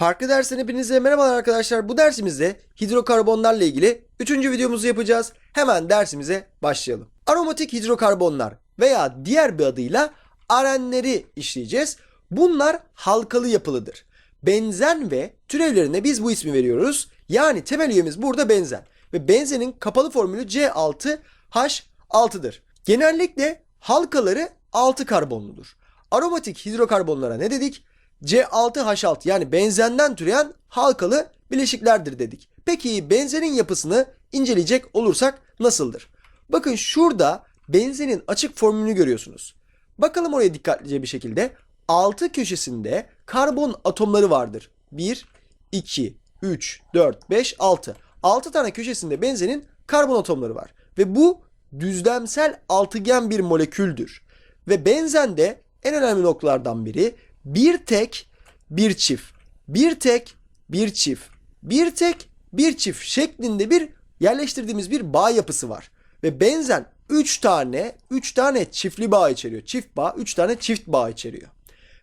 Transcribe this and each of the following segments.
Farklı dersten hepinize merhabalar arkadaşlar. Bu dersimizde hidrokarbonlarla ilgili 3. videomuzu yapacağız. Hemen dersimize başlayalım. Aromatik hidrokarbonlar veya diğer bir adıyla arenleri işleyeceğiz. Bunlar halkalı yapılıdır. Benzen ve türevlerine biz bu ismi veriyoruz. Yani temel üyemiz burada benzen. Ve benzenin kapalı formülü C6H6'dır. Genellikle halkaları 6 karbonludur. Aromatik hidrokarbonlara ne dedik? C6H6 yani benzenden türeyen halkalı bileşiklerdir dedik. Peki benzenin yapısını inceleyecek olursak nasıldır? Bakın şurada benzenin açık formülünü görüyorsunuz. Bakalım oraya dikkatlice bir şekilde. Altı köşesinde karbon atomları vardır. 1, 2, 3, 4, 5, 6. 6 tane köşesinde benzenin karbon atomları var. Ve bu düzlemsel altıgen bir moleküldür. Ve benzende en önemli noktalardan biri bir tek bir çift, bir tek bir çift, bir tek bir çift şeklinde bir yerleştirdiğimiz bir bağ yapısı var. Ve benzen 3 tane 3 tane çiftli bağ içeriyor. Çift bağ 3 tane çift bağ içeriyor.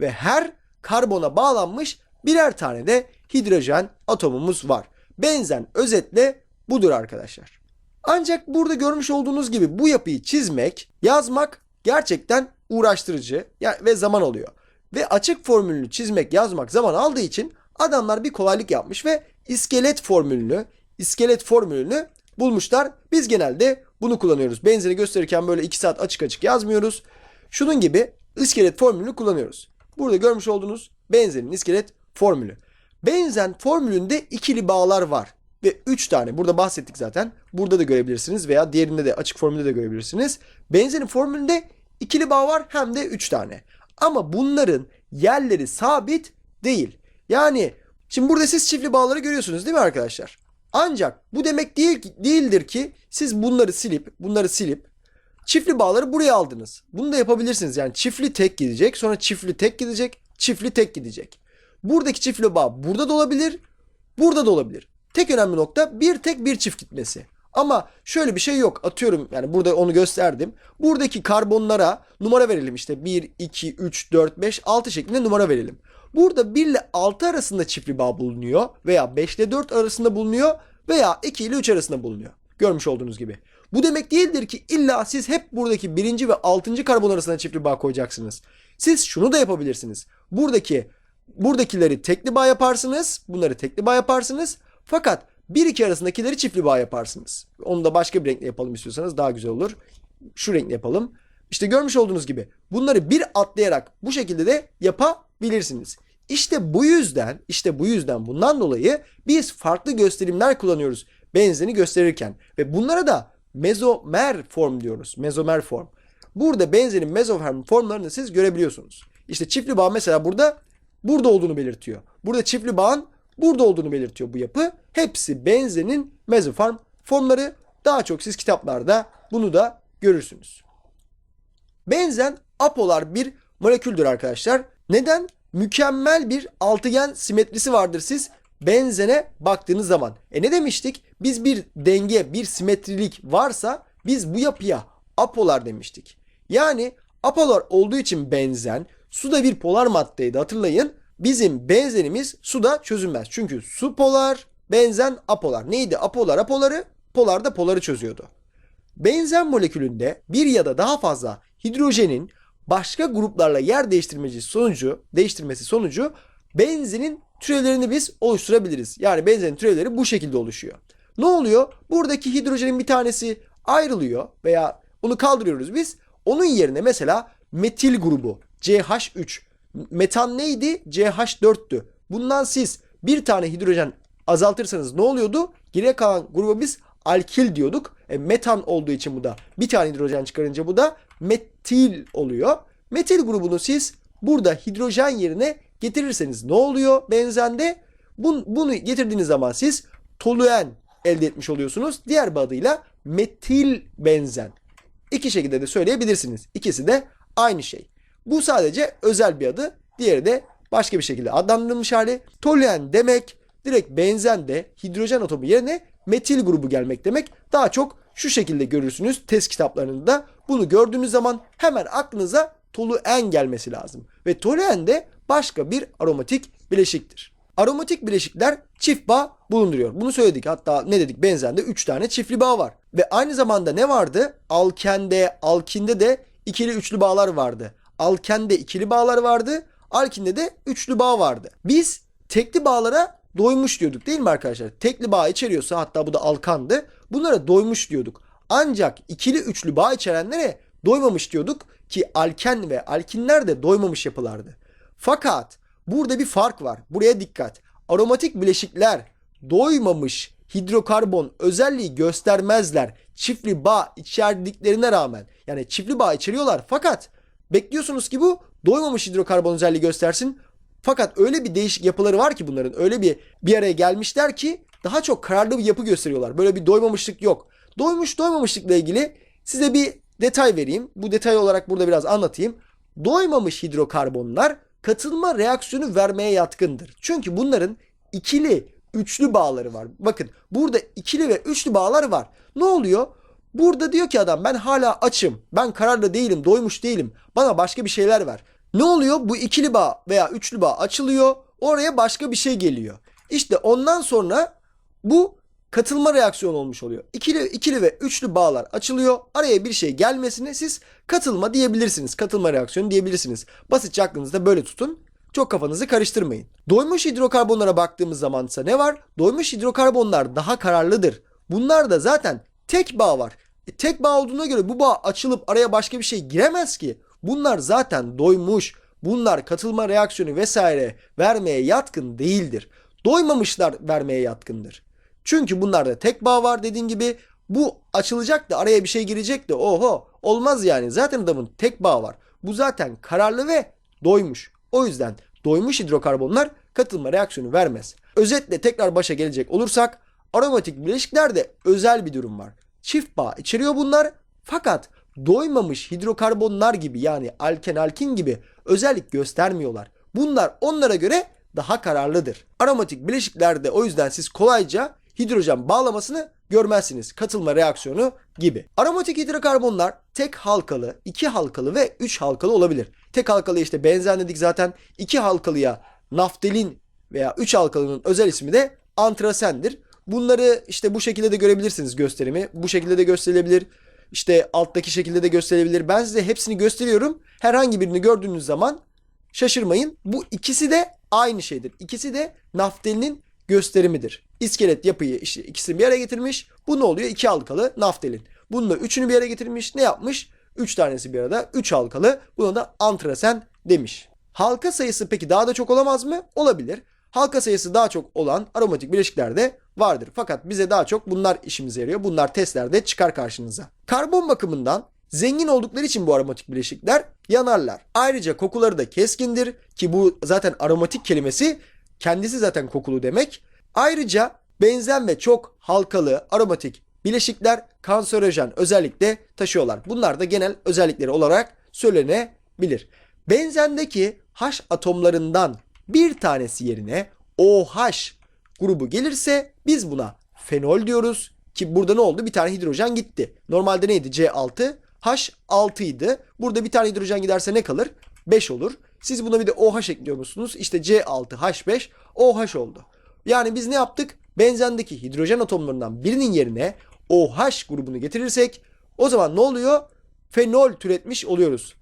Ve her karbona bağlanmış birer tane de hidrojen atomumuz var. Benzen özetle budur arkadaşlar. Ancak burada görmüş olduğunuz gibi bu yapıyı çizmek, yazmak gerçekten uğraştırıcı ve zaman alıyor. Ve açık formülünü çizmek, yazmak zaman aldığı için adamlar bir kolaylık yapmış ve iskelet formülünü, iskelet formülünü bulmuşlar. Biz genelde bunu kullanıyoruz. Benzeri gösterirken böyle 2 saat açık açık yazmıyoruz. Şunun gibi iskelet formülünü kullanıyoruz. Burada görmüş olduğunuz benzerin iskelet formülü. Benzen formülünde ikili bağlar var. Ve 3 tane burada bahsettik zaten. Burada da görebilirsiniz veya diğerinde de açık formülde de görebilirsiniz. Benzerin formülünde ikili bağ var hem de 3 tane. Ama bunların yerleri sabit değil. Yani şimdi burada siz çiftli bağları görüyorsunuz değil mi arkadaşlar? Ancak bu demek değil değildir ki siz bunları silip bunları silip çiftli bağları buraya aldınız. Bunu da yapabilirsiniz. Yani çiftli tek gidecek, sonra çiftli tek gidecek, çiftli tek gidecek. Buradaki çiftli bağ burada da olabilir, burada da olabilir. Tek önemli nokta bir tek bir çift gitmesi. Ama şöyle bir şey yok. Atıyorum yani burada onu gösterdim. Buradaki karbonlara numara verelim işte 1, 2, 3, 4, 5, 6 şeklinde numara verelim. Burada 1 ile 6 arasında çiftli bağ bulunuyor veya 5 ile 4 arasında bulunuyor veya 2 ile 3 arasında bulunuyor. Görmüş olduğunuz gibi. Bu demek değildir ki illa siz hep buradaki birinci ve altıncı karbon arasında çiftli bağ koyacaksınız. Siz şunu da yapabilirsiniz. Buradaki buradakileri tekli bağ yaparsınız. Bunları tekli bağ yaparsınız. Fakat 1-2 arasındakileri çiftli bağ yaparsınız. Onu da başka bir renkle yapalım istiyorsanız daha güzel olur. Şu renkle yapalım. İşte görmüş olduğunuz gibi bunları bir atlayarak bu şekilde de yapabilirsiniz. İşte bu yüzden, işte bu yüzden bundan dolayı biz farklı gösterimler kullanıyoruz benzeni gösterirken ve bunlara da mezomer form diyoruz. Mezomer form. Burada benzenin mezomer formlarını siz görebiliyorsunuz. İşte çiftli bağ mesela burada burada olduğunu belirtiyor. Burada çiftli bağın burada olduğunu belirtiyor bu yapı. Hepsi benzenin mezoform formları. Daha çok siz kitaplarda bunu da görürsünüz. Benzen apolar bir moleküldür arkadaşlar. Neden? Mükemmel bir altıgen simetrisi vardır siz benzene baktığınız zaman. E ne demiştik? Biz bir denge, bir simetrilik varsa biz bu yapıya apolar demiştik. Yani apolar olduğu için benzen suda bir polar maddeydi hatırlayın. Bizim benzenimiz suda çözünmez. Çünkü su polar, benzen apolar. Neydi? Apolar apoları, polar da poları çözüyordu. Benzen molekülünde bir ya da daha fazla hidrojenin başka gruplarla yer değiştirmesi sonucu, değiştirmesi sonucu benzinin türevlerini biz oluşturabiliriz. Yani benzenin türevleri bu şekilde oluşuyor. Ne oluyor? Buradaki hidrojenin bir tanesi ayrılıyor veya onu kaldırıyoruz biz. Onun yerine mesela metil grubu CH3. Metan neydi? CH4'tü. Bundan siz bir tane hidrojen azaltırsanız ne oluyordu? Geriye kalan gruba biz alkil diyorduk. E, metan olduğu için bu da bir tane hidrojen çıkarınca bu da metil oluyor. Metil grubunu siz burada hidrojen yerine getirirseniz ne oluyor benzende? Bun, bunu getirdiğiniz zaman siz toluen elde etmiş oluyorsunuz. Diğer bir adıyla metil benzen. İki şekilde de söyleyebilirsiniz. İkisi de aynı şey. Bu sadece özel bir adı. Diğeri de başka bir şekilde adlandırılmış hali. Toluen demek direkt benzen de hidrojen atomu yerine metil grubu gelmek demek. Daha çok şu şekilde görürsünüz test kitaplarında. Bunu gördüğünüz zaman hemen aklınıza toluen gelmesi lazım. Ve toluen de başka bir aromatik bileşiktir. Aromatik bileşikler çift bağ bulunduruyor. Bunu söyledik. Hatta ne dedik? Benzende 3 tane çiftli bağ var. Ve aynı zamanda ne vardı? Alkende, alkinde de ikili üçlü bağlar vardı. Alkende ikili bağlar vardı. Alkinde de üçlü bağ vardı. Biz tekli bağlara doymuş diyorduk değil mi arkadaşlar? Tekli bağ içeriyorsa hatta bu da alkandı. Bunlara doymuş diyorduk. Ancak ikili üçlü bağ içerenlere doymamış diyorduk ki alken ve alkinler de doymamış yapılardı. Fakat burada bir fark var. Buraya dikkat. Aromatik bileşikler doymamış hidrokarbon özelliği göstermezler. Çiftli bağ içerdiklerine rağmen. Yani çiftli bağ içeriyorlar fakat bekliyorsunuz ki bu doymamış hidrokarbon özelliği göstersin. Fakat öyle bir değişik yapıları var ki bunların öyle bir bir araya gelmişler ki daha çok kararlı bir yapı gösteriyorlar. Böyle bir doymamışlık yok. Doymuş doymamışlıkla ilgili size bir detay vereyim. Bu detay olarak burada biraz anlatayım. Doymamış hidrokarbonlar katılma reaksiyonu vermeye yatkındır. Çünkü bunların ikili, üçlü bağları var. Bakın burada ikili ve üçlü bağlar var. Ne oluyor? Burada diyor ki adam ben hala açım. Ben kararlı değilim, doymuş değilim. Bana başka bir şeyler ver. Ne oluyor? Bu ikili bağ veya üçlü bağ açılıyor. Oraya başka bir şey geliyor. İşte ondan sonra bu katılma reaksiyonu olmuş oluyor. İkili, ikili ve üçlü bağlar açılıyor. Araya bir şey gelmesine siz katılma diyebilirsiniz. Katılma reaksiyonu diyebilirsiniz. Basitçe aklınızda böyle tutun. Çok kafanızı karıştırmayın. Doymuş hidrokarbonlara baktığımız zaman ise ne var? Doymuş hidrokarbonlar daha kararlıdır. Bunlar da zaten tek bağ var. E, tek bağ olduğuna göre bu bağ açılıp araya başka bir şey giremez ki. Bunlar zaten doymuş. Bunlar katılma reaksiyonu vesaire vermeye yatkın değildir. Doymamışlar vermeye yatkındır. Çünkü bunlarda tek bağ var dediğim gibi. Bu açılacak da araya bir şey girecek de oho olmaz yani. Zaten adamın tek bağ var. Bu zaten kararlı ve doymuş. O yüzden doymuş hidrokarbonlar katılma reaksiyonu vermez. Özetle tekrar başa gelecek olursak aromatik bileşiklerde özel bir durum var. Çift bağ içeriyor bunlar fakat doymamış hidrokarbonlar gibi yani alken alkin gibi özellik göstermiyorlar. Bunlar onlara göre daha kararlıdır. Aromatik bileşiklerde o yüzden siz kolayca hidrojen bağlamasını görmezsiniz. Katılma reaksiyonu gibi. Aromatik hidrokarbonlar tek halkalı, iki halkalı ve üç halkalı olabilir. Tek halkalı işte benzen dedik zaten. İki halkalıya naftalin veya üç halkalının özel ismi de antrasendir. Bunları işte bu şekilde de görebilirsiniz gösterimi. Bu şekilde de gösterilebilir. İşte alttaki şekilde de gösterilebilir. Ben size hepsini gösteriyorum. Herhangi birini gördüğünüz zaman şaşırmayın. Bu ikisi de aynı şeydir. İkisi de naftalinin gösterimidir. İskelet yapıyı işte ikisini bir araya getirmiş. Bu ne oluyor? İki halkalı naftalin. Bununla üçünü bir araya getirmiş. Ne yapmış? Üç tanesi bir arada. Üç halkalı. Buna da antrasen demiş. Halka sayısı peki daha da çok olamaz mı? Olabilir. Halka sayısı daha çok olan aromatik bileşiklerde vardır. Fakat bize daha çok bunlar işimize yarıyor. Bunlar testlerde çıkar karşınıza. Karbon bakımından zengin oldukları için bu aromatik bileşikler yanarlar. Ayrıca kokuları da keskindir ki bu zaten aromatik kelimesi kendisi zaten kokulu demek. Ayrıca benzen ve çok halkalı aromatik bileşikler kanserojen özellikle taşıyorlar. Bunlar da genel özellikleri olarak söylenebilir. Benzendeki H atomlarından bir tanesi yerine OH grubu gelirse biz buna fenol diyoruz. Ki burada ne oldu? Bir tane hidrojen gitti. Normalde neydi? C6. H6 idi. Burada bir tane hidrojen giderse ne kalır? 5 olur. Siz buna bir de OH ekliyor musunuz? İşte C6, H5, OH oldu. Yani biz ne yaptık? Benzendeki hidrojen atomlarından birinin yerine OH grubunu getirirsek o zaman ne oluyor? Fenol türetmiş oluyoruz.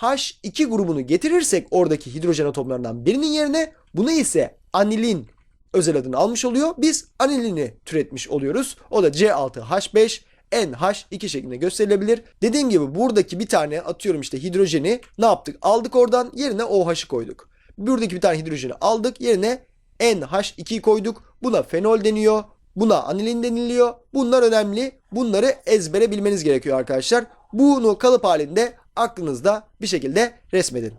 NH2 grubunu getirirsek oradaki hidrojen atomlarından birinin yerine buna ise anilin özel adını almış oluyor. Biz anilini türetmiş oluyoruz. O da C6H5 NH2 şeklinde gösterilebilir. Dediğim gibi buradaki bir tane atıyorum işte hidrojeni ne yaptık? Aldık oradan yerine OH'ı koyduk. Buradaki bir tane hidrojeni aldık yerine NH2'yi koyduk. Buna fenol deniyor. Buna anilin deniliyor. Bunlar önemli. Bunları ezbere bilmeniz gerekiyor arkadaşlar. Bunu kalıp halinde aklınızda bir şekilde resmedin.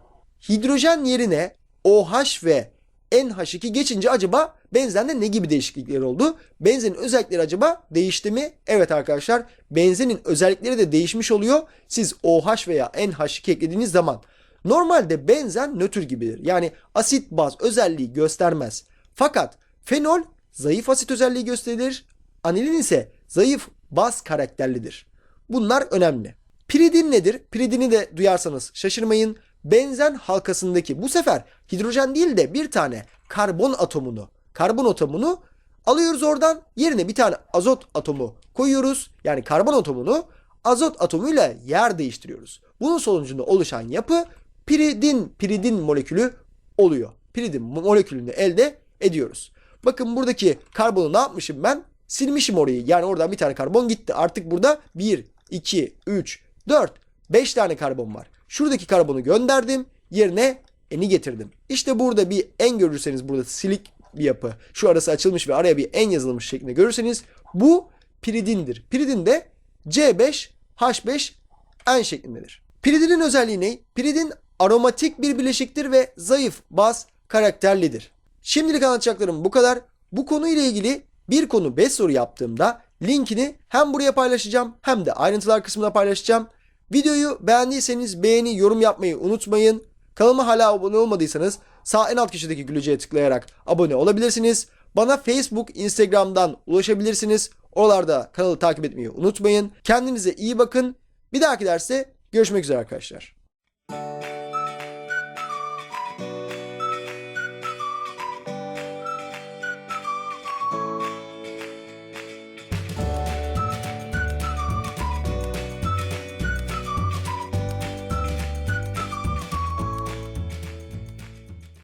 Hidrojen yerine OH ve NH2 geçince acaba benzende ne gibi değişiklikler oldu? Benzenin özellikleri acaba değişti mi? Evet arkadaşlar benzenin özellikleri de değişmiş oluyor. Siz OH veya NH2 eklediğiniz zaman normalde benzen nötr gibidir. Yani asit baz özelliği göstermez. Fakat fenol zayıf asit özelliği gösterir. Anilin ise zayıf baz karakterlidir. Bunlar önemli. Piridin nedir? Piridini de duyarsanız şaşırmayın. benzen halkasındaki bu sefer hidrojen değil de bir tane karbon atomunu, karbon atomunu alıyoruz oradan yerine bir tane azot atomu koyuyoruz. Yani karbon atomunu azot atomuyla yer değiştiriyoruz. Bunun sonucunda oluşan yapı piridin, piridin molekülü oluyor. Piridin molekülünü elde ediyoruz. Bakın buradaki karbonu ne yapmışım ben? Silmişim orayı. Yani oradan bir tane karbon gitti. Artık burada 1, 2, 3, 4, 5 tane karbon var. Şuradaki karbonu gönderdim. Yerine eni getirdim. İşte burada bir en görürseniz burada silik bir yapı. Şu arası açılmış ve araya bir en yazılmış şeklinde görürseniz bu piridindir. Piridin de C5H5N şeklindedir. Piridinin özelliği ne? Piridin aromatik bir bileşiktir ve zayıf, baz, karakterlidir. Şimdilik anlatacaklarım bu kadar. Bu konuyla ilgili bir konu 5 soru yaptığımda linkini hem buraya paylaşacağım hem de ayrıntılar kısmına paylaşacağım. Videoyu beğendiyseniz beğeni, yorum yapmayı unutmayın. Kanalıma hala abone olmadıysanız sağ en alt köşedeki gülücüğe tıklayarak abone olabilirsiniz. Bana Facebook, Instagram'dan ulaşabilirsiniz. Oralarda kanalı takip etmeyi unutmayın. Kendinize iyi bakın. Bir dahaki derste görüşmek üzere arkadaşlar.